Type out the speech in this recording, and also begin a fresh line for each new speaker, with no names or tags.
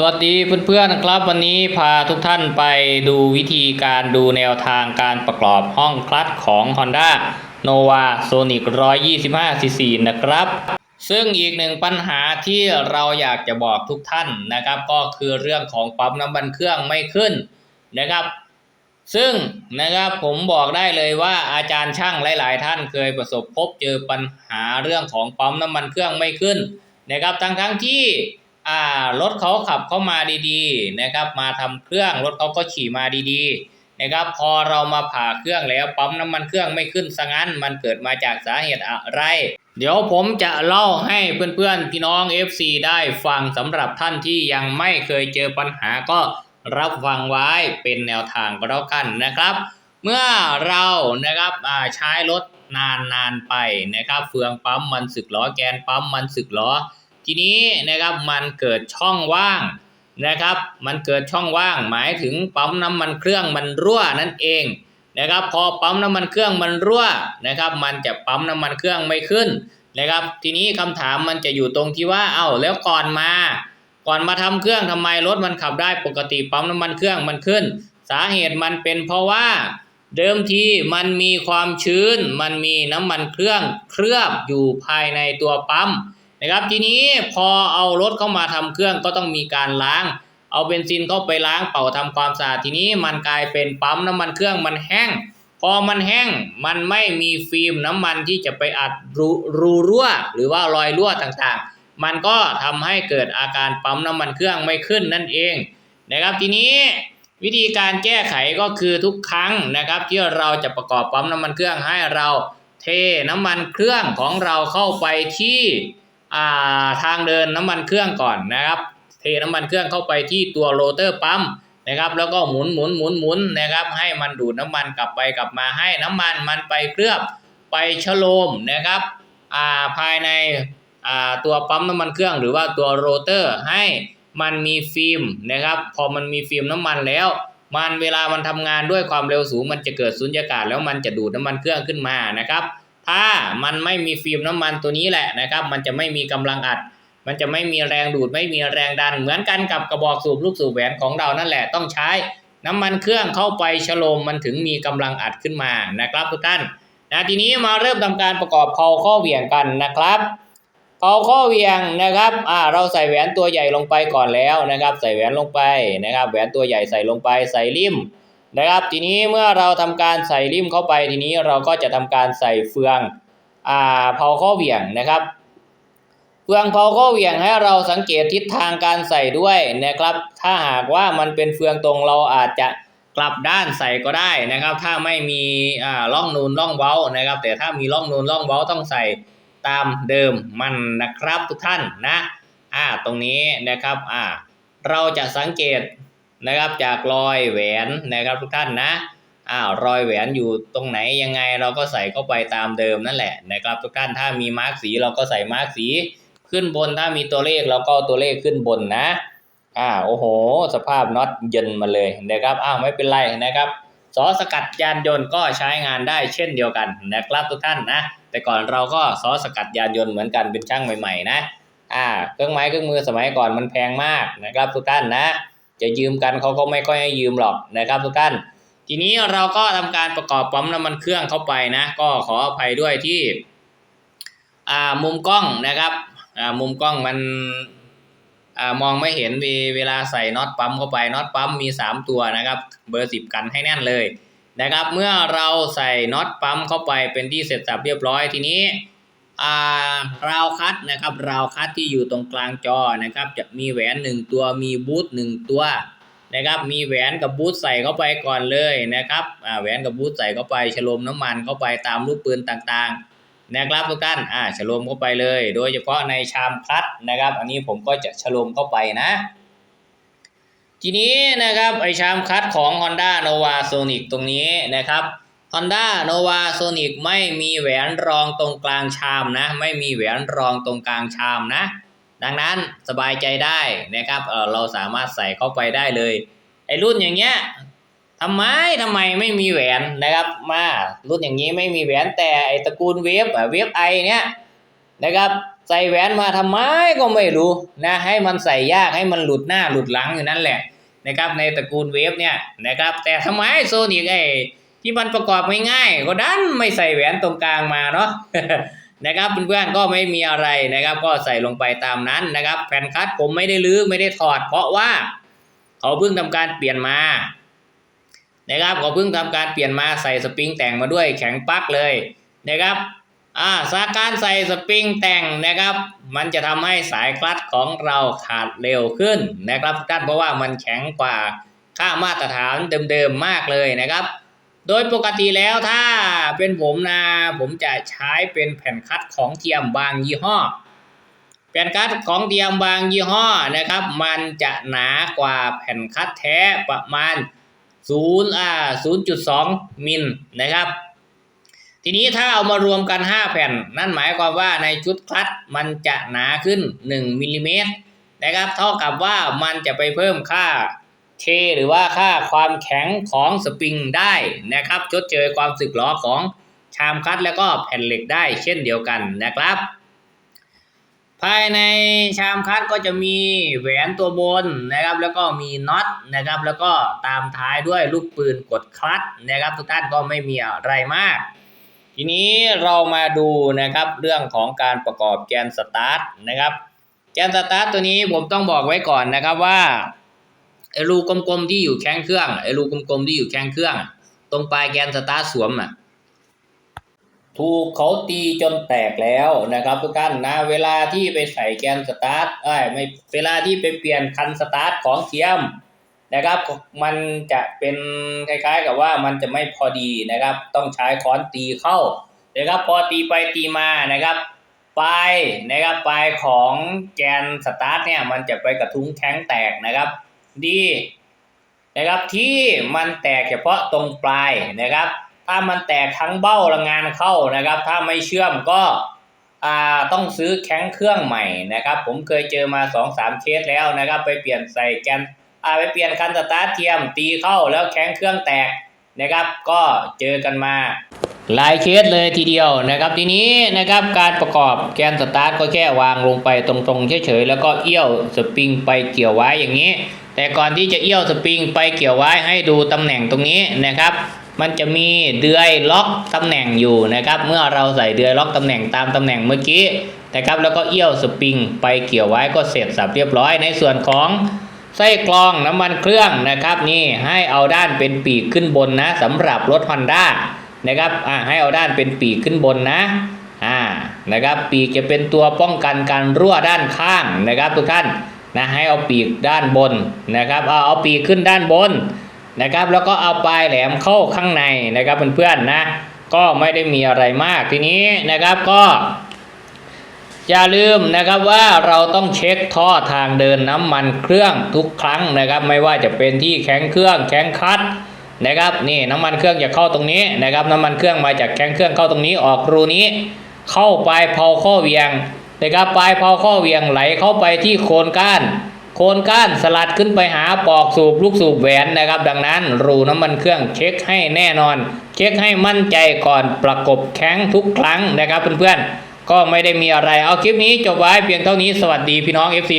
สวัสดีเพื่อนๆนะครับวันนี้พาทุกท่านไปดูวิธีการดูแนวทางการประกอบห้องคลัตช์ของ Honda Nova Sonic 125 cc นะครับ ซึ่งอีกหนึ่งปัญหาที่เราอยากจะบอกทุกท่านนะครับ ก็คือเรื่องของปั๊มน้ำมันเครื่องไม่ขึ้นนะครับ ซึ่งนะครับผมบอกได้เลยว่าอาจารย์ช่างหลาย ๆ ท่านเคยประสบพบเจอปัญหาเรื่องของปั๊มน้ำมันเครื่องไม่ขึ้นนะครับทั้งๆที่ อ่ารถเขาขับเข้ามาดีๆนะครับ มาทำเครื่องรถเขาก็ขี่มาดีๆนะครับ พอเรามาผ่าเครื่องแล้วปั๊มน้ำมันเครื่องไม่ขึ้นซะงั้น มันเกิดมาจากสาเหตุอะไร เดี๋ยวผมจะเล่าให้เพื่อนๆพี่น้อง FC ได้ฟังสำหรับท่านที่ยังไม่เคยเจอปัญหาก็รับฟังไว้เป็นแนวทางก็แล้วกันนะครับ เมื่อเรานะครับใช้รถนานๆไปนะครับ เฟืองปั๊มมันสึกล้อแกนปั๊มมันสึกล้อ ทีนี้นะครับมันเกิดช่องว่างนะครับ มันเกิดช่องว่างหมายถึงปั๊มน้ำมันเครื่องมันรั่วนั่นเองนะครับ พอปั๊มน้ำมันเครื่องมันรั่วนะครับ มันจะปั๊มน้ำมันเครื่องไม่ขึ้นนะครับ ทีนี้คำถามมันจะอยู่ตรงที่ว่า เอ้าแล้วก่อนมา ก่อนมาทำเครื่องทำไมรถมันขับได้ปกติปั๊มน้ำมันเครื่องมันขึ้น สาเหตุมันเป็นเพราะว่าเดิมทีมันมีความชื้น มันมีน้ำมันเครื่องเคลือบอยู่ภายในตัวปั๊ม นะครับทีนี้พอเอารถเข้ามาทำเครื่องก็ต้องมีการล้าง เอาเบนซินเข้าไปล้างเป่าทำความสะอาดทีนี้มันกลายเป็นปั๊มน้ำมันเครื่องมันแห้ง พอมันแห้งมันไม่มีฟิล์มน้ำมันที่จะไปอัดรูรูรั่ว หรือว่ารอยรั่วต่างๆ มันก็ทำให้เกิดอาการปั๊มน้ำมันเครื่องไม่ขึ้นนั่นเองนะครับทีนี้วิธีการแก้ไขก็คือทุกครั้งนะครับที่เราจะประกอบปั๊มน้ำมันเครื่องให้เราเทน้ำมันเครื่องของเราเข้าไปที่ ทางเดินน้ำมันเครื่องก่อนนะครับ เทน้ำมันเครื่องเข้าไปที่ตัวโรเตอร์ปั๊มนะครับ แล้วก็หมุนหมุนหมุนหมุนนะครับ ให้มันดูดน้ำมันกลับไปกลับมาให้น้ำมันมันไปเคลือบไปชโลมนะครับาภายในาตัวปั๊มน้ำมันเครื่องหรือว่าตัวโรเตอร์ให้มันมีฟิล์มนะครับ พอมันมีฟิล์มน้ำมันแล้ว มันเวลามันทำงานด้วยความเร็วสูง มันจะเกิดสุญญากาศแล้วมันจะดูดน้ำมันเครื่องขึ้นมานะครับ ถ้ามันไม่มีฟิล์มน้ำมันตัวนี้แหละนะครับ มันจะไม่มีกำลังอัด มันจะไม่มีแรงดูดไม่มีแรงดัน เหมือนกันกับกระบอกสูบลูกสูบแหวนของเรานั่นแหละต้องใช้น้ำมันเครื่องเข้าไปชโลมมันถึงมีกำลังอัดขึ้นมานะครับทุกท่านนะทีนี้มาเริ่มทำการประกอบเพาข้อเหวี่ยงกันนะครับเพาข้อเหวี่ยงนะครับอ่าเราใส่แหวนตัวใหญ่ลงไปก่อนแล้วนะครับ ใส่แหวนลงไปนะครับ แหวนตัวใหญ่ใส่ลงไปใส่ริม นะครับ ทีนี้เมื่อเราทำการใส่ริมเข้าไปทีนี้เราก็จะทำการใส่เฟืองอ่าเผาข้อเหวี่ยงนะครับ เฟืองเผาข้อเหวี่ยงให้เราสังเกตทิศทางการใส่ด้วยนะครับ ถ้าหากว่ามันเป็นเฟืองตรงเราอาจจะกลับด้านใส่ก็ได้นะครับ ถ้าไม่มีอ่าร่องนูนร่องเว้านะครับ แต่ถ้ามีร่องนูนร่องเว้าต้องใส่ตามเดิมมันนะครับทุกท่านนะอ่าตรงนี้นะครับอ่าเราจะสังเกต นะครับจากรอยแหวนนะครับทุกท่านนะอ้าวรอยแหวนอยู่ตรงไหนยังไงเราก็ใส่เข้าไปตามเดิมนั่นแหละนะครับทุกท่านถ้ามีมาร์กสีเราก็ใส่มาร์กสีขึ้นบนถ้ามีตัวเลขเราก็ตัวเลขขึ้นบนนะอ่าโอ้โห สภาพน็อตเย็นมาเลยนะครับอ้าวไม่เป็นไรนะครับสอสกัดยานยนต์ก็ใช้งานได้เช่นเดียวกันนะครับทุกท่านนะ แต่ก่อนเราก็ซอสกัดยานยนต์เหมือนกันเป็นช่างใหม่ ๆ นะอ่าเครื่องไม้เครื่องมือสมัยก่อนมันแพงมากนะครับทุกท่านนะ จะยืมกันเขาก็ไม่ค่อยให้ยืมหรอกนะครับทุกท่าน ทีนี้เราก็ทำการประกอบปั๊มน้ำมันเครื่องเข้าไปนะ ก็ขออภัยด้วยที่มุมกล้องนะครับมุมกล้องมันอมองไม่เห็นเวเวลาใส่น็อตปั๊มเข้าไปน็อตปั๊มมีสามตัวนะครับ เบอร์สิบกันให้แน่นเลยนะครับ เมื่อเราใส่น็อตปั๊มเข้าไปเป็นที่เสร็จสับเรียบร้อยทีนี้ ราวคัดนะครับราวคัดที่อยู่ตรงกลางจอนะครับ จะมีแหวนหนึ่งตัวมีบูทหนึ่งตัวนะครับมีแหวนกับบูทใส่เข้าไปก่อนเลยนะครับแหวนกับบูทใส่เข้าไปฉลมน้ำมันเข้าไปตามลูกปืนต่างๆ นะครับทุกท่านอ่าฉลมเข้าไปเลย โดยเฉพาะในชามคัดนะครับ อันนี้ผมก็จะฉลมเข้าไปนะ ทีนี้นะครับไอชามคัดของ Honda Nova Sonic ตรงนี้นะครับ Honda Nova Sonic ไม่มีแหวนรองตรงกลางชามนะ ไม่มีแหวนรองตรงกลางชามนะ ดังนั้นสบายใจได้นะครับเเราสามารถใส่เข้าไปได้เลยไอรุ่นอย่างเงี้ยทำไมทำไมไม่มีแหวนนะครับ มารุ่นอย่างนี้ไม่มีแหวนแต่ไอตระกูลเวฟเวฟไอเนี้ยนะครับใส่แหวนมาทำไมก็ไม่รู้นะให้มันใส่ยากให้มันหลุดหน้าหลุดหลังอยู่นั่นแหละนะครับในตระกูลเวฟเนี่ยนะครับแต่ทำไมโซนิกไอ ที่มันประกอบง่ายๆก็ดันไม่ใส่แหวนตรงกลางมาเนาะนะครับเพื่อนๆก็ไม่มีอะไรนะครับ ก็ใส่ลงไปตามนั้นนะครับ แผ่นคัดผมไม่ได้ลื้อไม่ได้ถอด เพราะว่าเขาเพิ่งทำการเปลี่ยนมานะครับเขาเพิ่งทำการเปลี่ยนมาใส่สปริงแต่งมาด้วยแข็งปักเลยนะครับอ่าสาการใส่สปริงแต่งนะครับ มันจะทำให้สายคลัตของเราขาดเร็วขึ้นนะครับท่านเพราะว่ามันแข็งกว่าค่ามาตรฐานเดิมๆมากเลยนะครับ โดยปกติแล้วถ้าเป็นผมนะ ผมจะใช้เป็นแผ่นคัดของเทียมบางยี่ห้อ แผ่นคัดของเทียมบางยี่ห้อนะครับ มันจะหนากว่าแผ่นคัดแท้ประมาณ0อ่า0.2 มิลนะครับ ทีนี้ถ้าเอามารวมกัน 5 แผ่น นั่นหมายความว่าในชุดคัตมันจะหนาขึ้น 1มิลลิเมตรนะครับ เท่ากับว่ามันจะไปเพิ่มค่า เคหรือว่าค่าความแข็งของสปริงได้นะครับชดเชยความสึกหรอของชามคัตแล้วก็แผ่นเหล็กได้เช่นเดียวกันนะครับ ภายในชามคัดก็จะมีแหวนตัวบนนะครับ แล้วก็มีน็อตนะครับ แล้วก็ตามท้ายด้วยลูกปืนกดคลัตนะครับ ทุกท่านก็ไม่มีอะไรมาก ทีนี้เรามาดูนะครับเรื่องของการประกอบแกนสตาร์ทนะครับ แกนสตาร์ทตัวนี้ผมต้องบอกไว้ก่อนนะครับว่า ไอ้รูกลมๆที่อยู่แข้งเครื่องไอ้รูกลมๆที่อยู่แข้งเครื่อง ตรงปลายแกนสตาร์สวมอะถูกเขาตีจนแตกแล้วนะครับทุกท่านนะ เวลาที่ไปใส่แกนสตาร์ทเอ้ยไม่เวลาที่ไปเปลี่ยนคันสตาร์ทของเทียมนะครับ มันจะเป็นคล้ายๆ กับว่ามันจะไม่พอดีนะครับ ต้องใช้ค้อนตีเข้านะครับพอตีไปตีมานะครับปลายนะครับปลายของแกนสตาร์ทเนี่ยมันจะไปกระทุ้งแข้งแตกนะครับ ดีนะครับที่มันแตกเฉพาะตรงปลายนะครับ ถ้ามันแตกทั้งเบ้าละงานเข้านะครับ ถ้าไม่เชื่อมก็ต้องซื้อแข้งเครื่องใหม่นะครับ ผมเคยเจอมาสองสามเคสแล้วนะครับ ไปเปลี่ยนใส่แกนไปเปลี่ยนคันสตาร์ทเทียมตีเข้าแล้วแข้งเครื่องแตกนะครับ ก็เจอกันมา หลายเคสเลยทีเดียวนะครับ ทีนี้นะครับการประกอบแกนสตาร์ทก็แค่วางลงไปตรงๆเฉยๆแล้วก็เอี้ยวสปริงไปเกี่ยวไว้อย่างนี้ แต่ก่อนที่จะเอี้ยวสปริงไปเกี่ยวไว้ให้ดูตำแหน่งตรงนี้นะครับ มันจะมีเดือยล็อกตำแหน่งอยู่นะครับ เมื่อเราใส่เดือยล็อกตำแหน่งตามตำแหน่งเมื่อกี้นะครับแล้วก็เอี้ยวสปริงไปเกี่ยวไว้ก็เสร็จสับเรียบร้อยในส่วนของไส้กรองน้ำมันเครื่องนะครับนี่ให้เอาด้านเป็นปีกขึ้นบนนะสำหรับรถ Honda นะครับอ่าให้เอาด้านเป็นปีกขึ้นบนนะอ่านะครับปีกจะเป็นตัวป้องกันการรั่วด้านข้างนะครับทุกท่านนะให้เอาปีกด้านบนนะครับเอาเอาปีกขึ้นด้านบนนะครับแล้วก็เอาปลายแหลมเข้าข้างในนะครับเพื่อนๆนะก็ไม่ได้มีอะไรมากทีนี้นะครับก็อย่าลืมนะครับว่าเราต้องเช็คท่อทางเดินน้ำมันเครื่องทุกครั้งนะครับ ไม่ว่าจะเป็นที่แข็งเครื่องแข็งคัด นะครับนี่น้ำมันเครื่องจะเข้าตรงนี้นะครับน้ำมันเครื่องมาจากแข็งเครื่องเข้าตรงนี้ออกรูนี้ เข้าไปเพาข้อเหวียงนะครับปลายเพาข้อเหวียงไหลเข้าไปที่โคนก้านโคนก้านสลัดขึ้นไปหาปอกสูบลูกสูบแหวนนะครับ ดังนั้น รูน้ำมันเครื่องเช็คให้แน่นอน เช็คให้มั่นใจก่อนประกบแข้งทุกครั้งนะครับเพื่อนๆก็ไม่ได้มีอะไรเอาคลิปนี้จบไว้เพียงเท่านี้สวัสดีพี่น้อง FC